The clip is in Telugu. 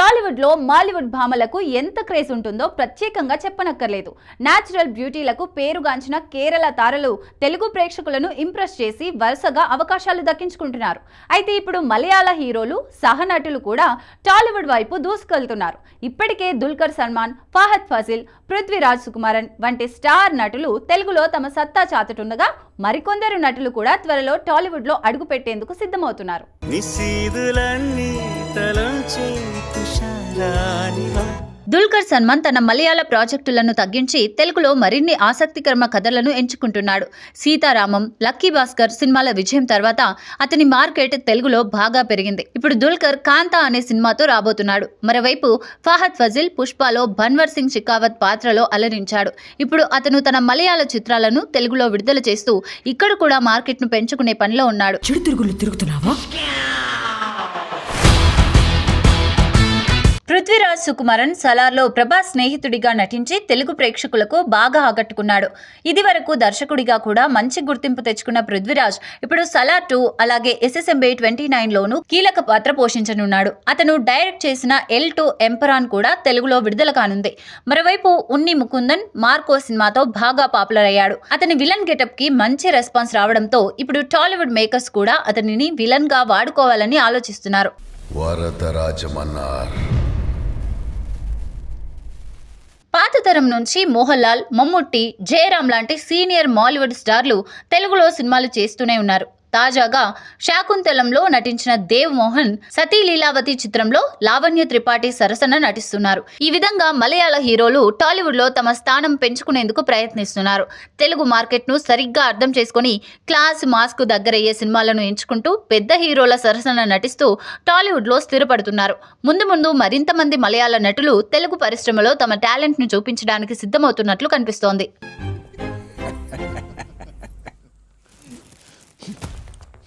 టాలీవుడ్లో మాలీవుడ్ భామలకు ఎంత క్రేజ్ ఉంటుందో ప్రత్యేకంగా చెప్పనక్కర్లేదు. న్యాచురల్ బ్యూటీలకు పేరుగాంచిన కేరళ తారలు తెలుగు ప్రేక్షకులను ఇంప్రెస్ చేసి వరుసగా అవకాశాలు దక్కించుకుంటున్నారు. అయితే ఇప్పుడు మలయాళ హీరోలు సహనటులు కూడా టాలీవుడ్ వైపు దూసుకెళ్తున్నారు. ఇప్పటికే దుల్కర్ సల్మాన్ ఫహద్ ఫజిల్ పృథ్వీరాజ్ సుకుమారన్ వంటి స్టార్ నటులు తెలుగులో తమ సత్తా చాటుతుండగా మరికొందరు నటులు కూడా త్వరలో టాలీవుడ్లో అడుగు పెట్టేందుకు సిద్ధమవుతున్నారు దుల్కర్ సల్మాన్ తన మలయాళ ప్రాజెక్టులను తగ్గించి తెలుగులో మరిన్ని ఆసక్తికరమ కథలను ఎంచుకుంటున్నాడు. సీతారామం లక్కీ భాస్కర్ సినిమాల విజయం తర్వాత అతని మార్కెట్ తెలుగులో బాగా పెరిగింది. ఇప్పుడు దుల్కర్ కాంతా అనే సినిమాతో రాబోతున్నాడు. మరోవైపు ఫహద్ ఫజిల్ పుష్పలో భన్వర్ సింగ్ షికావత్ పాత్రలో అలరించాడు. ఇప్పుడు అతను తన మలయాళ చిత్రాలను తెలుగులో విడుదల చేస్తూ ఇక్కడ కూడా మార్కెట్ను పెంచుకునే పనిలో ఉన్నాడు. తిరుగుతున్నావా? పృథ్వీరాజ్ సుకుమారన్ సలార్లో ప్రభాస్ స్నేహితుడిగా నటించి తెలుగు ప్రేక్షకులకు బాగా ఆకట్టుకున్నాడు. ఇది వరకు దర్శకుడిగా కూడా మంచి గుర్తింపు తెచ్చుకున్న పృథ్వీరాజ్ ఇప్పుడు సలార్ టూ అలాగే ఎస్ఎస్ఎంబే ట్వంటీ నైన్లోనూ కీలక పాత్ర పోషించనున్నాడు. అతను డైరెక్ట్ చేసిన ఎల్ టు ఎంపరాన్ కూడా తెలుగులో విడుదల కానుంది. మరోవైపు ఉన్ని ముకుందన్ మార్కో సినిమాతో బాగా పాపులర్ అయ్యాడు. అతని విలన్ గెటప్కి మంచి రెస్పాన్స్ రావడంతో ఇప్పుడు టాలీవుడ్ మేకర్స్ కూడా అతనిని విలన్గా వాడుకోవాలని ఆలోచిస్తున్నారు. వరదరాజమన్నారు పాత తరం నుంచి మోహన్ లాల్ మమ్ముట్టి జయరాం లాంటి సీనియర్ మాలీవుడ్ స్టార్లు తెలుగులో సినిమాలు చేస్తూనే ఉన్నారు. తాజాగా శాకుంతలంలో నటించిన దేవ్ మోహన్ సతీ లీలావతి చిత్రంలో లావణ్య త్రిపాఠి సరసన నటిస్తున్నారు. ఈ విధంగా మలయాళ హీరోలు టాలీవుడ్లో తమ స్థానం పెంచుకునేందుకు ప్రయత్నిస్తున్నారు. తెలుగు మార్కెట్ను సరిగ్గా అర్థం చేసుకుని క్లాస్ మాస్కు దగ్గరయ్యే సినిమాలను ఎంచుకుంటూ పెద్ద హీరోల సరసన నటిస్తూ టాలీవుడ్లో స్థిరపడుతున్నారు. ముందు ముందు మరింత మంది మలయాళ నటులు తెలుగు పరిశ్రమలో తమ టాలెంట్ను చూపించడానికి సిద్ధమవుతున్నట్లు కనిపిస్తోంది.